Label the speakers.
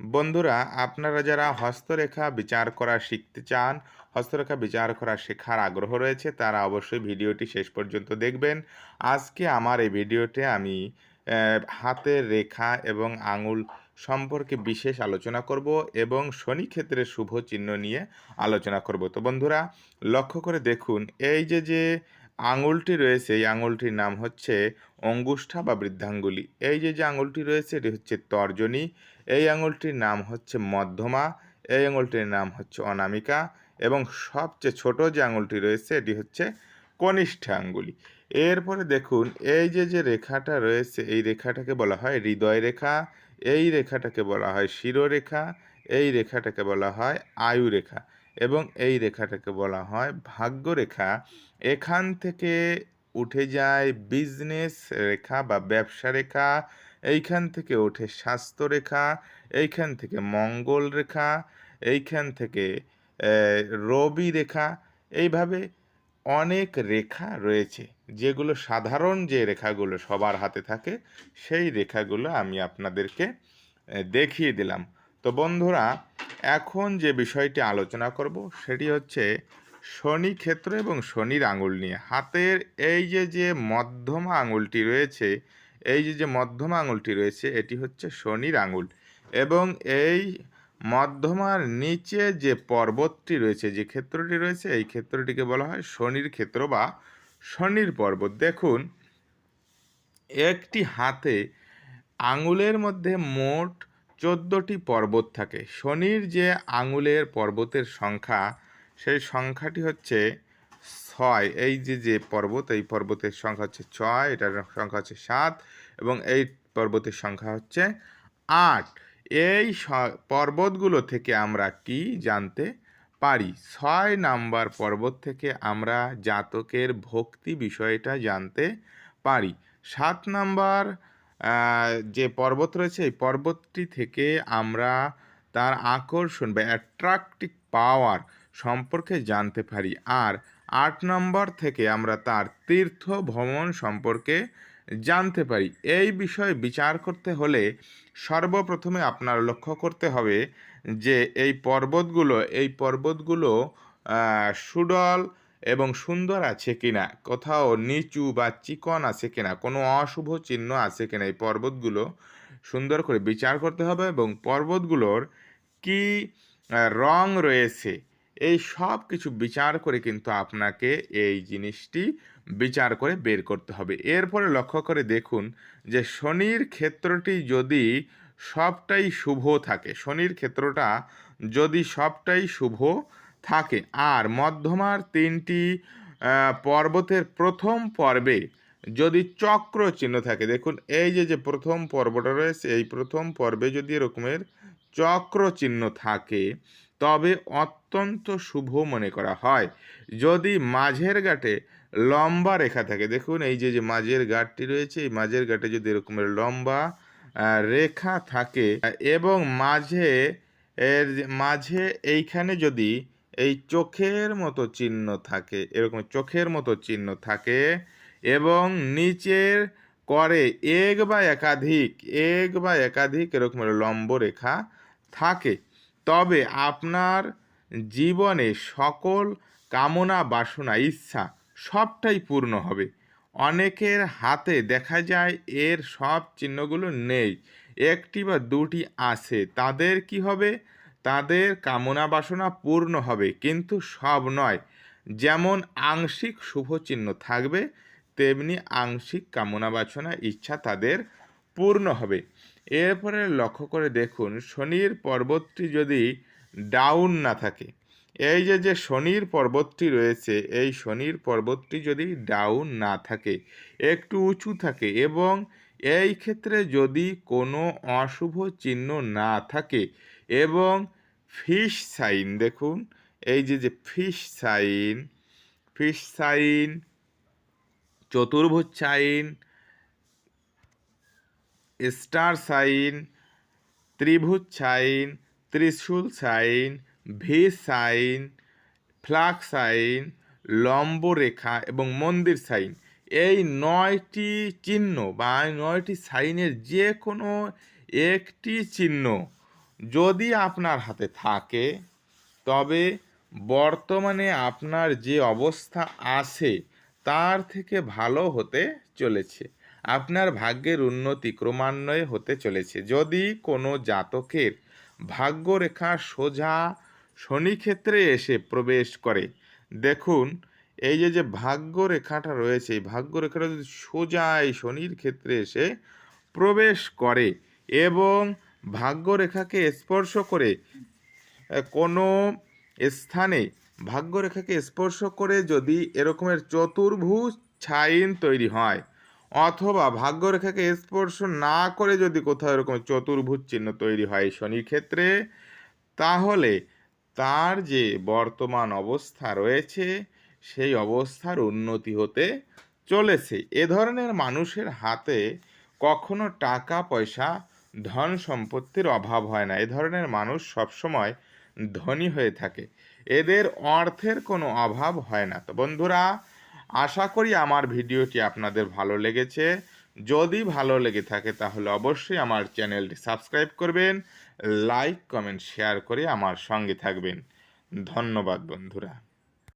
Speaker 1: বন্ধুরা, আপনারা যারা হস্তরেখা বিচার করা শিখতে চান, হস্তরেখা বিচার করা শেখার আগ্রহ রয়েছে, তারা অবশ্যই ভিডিওটি শেষ পর্যন্ত দেখবেন। আজকে আমার এই ভিডিওতে আমি হাতের রেখা এবং আঙুল সম্পর্কে বিশেষ আলোচনা করব এবং শনি ক্ষেত্রে শুভ চিহ্ন নিয়ে আলোচনা করব। তো বন্ধুরা, লক্ষ্য করে দেখুন, এই যে যে আঙুলটি রয়েছে, এই আঙুলটির নাম হচ্ছে অঙ্গুষ্ঠা বা বৃদ্ধাঙ্গুলি। এই যে যে আঙুলটি রয়েছে, এটি হচ্ছে তর্জনী। এই আঙুলটির নাম হচ্ছে মধ্যমা। এই আঙুলটির নাম হচ্ছে অনামিকা। এবং সবচেয়ে ছোট যে আঙুলটি রয়েছে, এটি হচ্ছে কনিষ্ঠা আঙ্গুলি এরপরে দেখুন, এই যে যে রেখাটা রয়েছে, এই রেখাটাকে বলা হয় হৃদয় রেখা। এই রেখাটাকে বলা হয় শিরোরেখা। এই রেখাটাকে বলা হয় আয়ু রেখা এবং এই রেখাটাকে বলা হয় ভাগ্যরেখা। এখান থেকে উঠে যায় বিজনেস রেখা বা ব্যবসা রেখা, এইখান থেকে ওঠে স্বাস্থ্য রেখা, এইখান থেকে মঙ্গল রেখা, এইখান থেকে রবি রেখা। এইভাবে অনেক রেখা রয়েছে, যেগুলো সাধারণ যে রেখাগুলো সবার হাতে থাকে, সেই রেখাগুলো আমি আপনাদেরকে দেখিয়ে দিলাম। তো বন্ধুরা, এখন যে বিষয়টি আলোচনা করব সেটি হচ্ছে শনি ক্ষেত্র এবং শনির আঙুল নিয়ে। হাতের এই যে যে মধ্যমা আঙুলটি রয়েছে, এই যে যে মধ্যমা আঙুলটি রয়েছে, এটি হচ্ছে শনির আঙুল এবং এই মধ্যমার নিচে যে পর্বতটি রয়েছে, যে ক্ষেত্রটি রয়েছে, এই ক্ষেত্রটিকে বলা হয় শনির ক্ষেত্র বা শনির পর্বত। দেখুন, একটি হাতে আঙুলের মধ্যে মোট চোদ্দোটি পর্বত থাকে। শনির যে আঙুলের পর্বতের সংখ্যা, সেই সংখ্যাটি হচ্ছে ছয়। এই যে যে পর্বত, এই পর্বতের সংখ্যা হচ্ছে ছয়, এটার সংখ্যা হচ্ছে সাত এবং এই পর্বতের সংখ্যা হচ্ছে আট। এই পর্বতগুলো থেকে আমরা কি জানতে পারি? ছয় নাম্বার পর্বত থেকে আমরা জাতকের ভক্তি বিষয়টা জানতে পারি। সাত নাম্বার যে পর্বত রয়েছে, এই পর্বতটি থেকে আমরা তার আকর্ষণ বা অ্যাট্রাকটিভ পাওয়ার সম্পর্কে জানতে পারি। আর আট নম্বর থেকে আমরা তার তীর্থ ভ্রমণ সম্পর্কে জানতে পারি। এই বিষয়ে বিচার করতে হলে সর্বপ্রথমে আপনার লক্ষ্য করতে হবে যে এই পর্বতগুলো এই পর্বতগুলো সুডল এবং সুন্দর আছে কিনা, কোথাও নিচু বা চিকন আছে কিনা, কোনো অশুভ চিহ্ন আছে কিনা এই পর্বতগুলো সুন্দর করে বিচার করতে হবে এবং পর্বতগুলোর কি রং রয়েছে, এই সব কিছু বিচার করে কিন্তু আপনাকে এই জিনিসটি বিচার করে বের করতে হবে। এরপরে লক্ষ্য করে দেখুন যে শনির ক্ষেত্রটি যদি সবটাই শুভ থাকে, শনির ক্ষেত্রটা যদি সবটাই শুভ থাকে। আর মধ্যমার তিনটি পর্বতের প্রথম পর্বে যদি চক্র চিহ্ন থাকে, দেখুন এই যে যে প্রথম পর্বটা রয়েছে, এই প্রথম পর্বে যদি এরকমের চক্র চিহ্ন থাকে, তবে অত্যন্ত শুভ মনে করা হয়। যদি মাঝের ঘাটে লম্বা রেখা থাকে, দেখুন এই যে যে মাঝের ঘাটটি রয়েছে, এই মাঝের ঘাটে যদি এরকমের লম্বা রেখা থাকে, এবং মাঝে এর মাঝে এইখানে যদি এই চোখের মতো চিহ্ন থাকে, এরকম চোখের মতো চিহ্ন থাকে এবং নিচের করে এক বা একাধিক, এক বা একাধিক এরকমের লম্ব রেখা থাকে। তবে আপনার জীবনে সকল কামনা, বাসনা, ইচ্ছা সবটাই পূর্ণ হবে। অনেকের হাতে দেখা যায় এর সব চিহ্নগুলো নেই। একটি বা দুটি আছে, তাদের কি হবে? তাদের কামনা বাসনা পূর্ণ হবে, কিন্তু সব নয়। যেমন আংশিক শুভ চিহ্ন থাকবে, তেমনি আংশিক কামনা বাসনা ইচ্ছা তাদের পূর্ণ হবে। এরপরে লক্ষ্য করে দেখুন, শনির পর্বতটি যদি ডাউন না থাকে, এই যে যে শনির পর্বতটি রয়েছে, এই শনির পর্বতটি যদি ডাউন না থাকে, একটু উঁচু থাকে এবং এই ক্ষেত্রে যদি কোনো অশুভ চিহ্ন না থাকে এবং ফিশ সাইন দেখুন, এই যে যে ফিশ সাইন ফিশ সাইন চতুর্ভুজ সাইন স্টার সাইন ত্রিভুজ সাইন ত্রিশূল sign V sign flag sign লম্ব রেখা এবং মন্দির সাইন এই নয়টি চিহ্ন বা নয়টি সাইনের যে কোনো একটি চিহ্ন যদি আপনার হাতে থাকে, তবে বর্তমানে আপনার যে অবস্থা আছে, তার থেকে ভালো হতে চলেছে। আপনার ভাগ্যের উন্নতি ক্রমান্বয়ে হতে চলেছে। যদি কোনো জাতকের ভাগ্যরেখা সোজা শনি ক্ষেত্রে এসে প্রবেশ করে, দেখুন, এই যে যে ভাগ্য রেখাটা রয়েছে, এই ভাগ্য রেখাটা যদি সোজা এই শনির ক্ষেত্রে এসে প্রবেশ করে এবং ভাগ্য রেখাকে স্পর্শ করে কোনো স্থানে ভাগ্যরেখাকে স্পর্শ করে যদি এরকমের চতুর্ভুজ ছাইন তৈরি হয়, অথবা ভাগ্যরেখাকে স্পর্শ না করে যদি কোথাও এরকম চতুর্ভুজ চিহ্ন তৈরি হয় শনির ক্ষেত্রে, তাহলে তার যে বর্তমান অবস্থা রয়েছে, সেই অবস্থার উন্নতি হতে চলেছে। এ ধরনের মানুষের হাতে কখনো টাকা পয়সা ধন সম্পত্তির অভাব হয় না। এ ধরনের মানুষ সবসময় ধনী হয়ে থাকে। এদের অর্থের কোনো অভাব হয় না। তো বন্ধুরা, আশা করি আমার ভিডিওটি আপনাদের ভালো লেগেছে। যদি ভালো লেগে থাকে তাহলে অবশ্যই আমার চ্যানেলটি সাবস্ক্রাইব করবেন, লাইক, কমেন্ট, শেয়ার করে আমার সঙ্গে থাকবেন। ধন্যবাদ বন্ধুরা।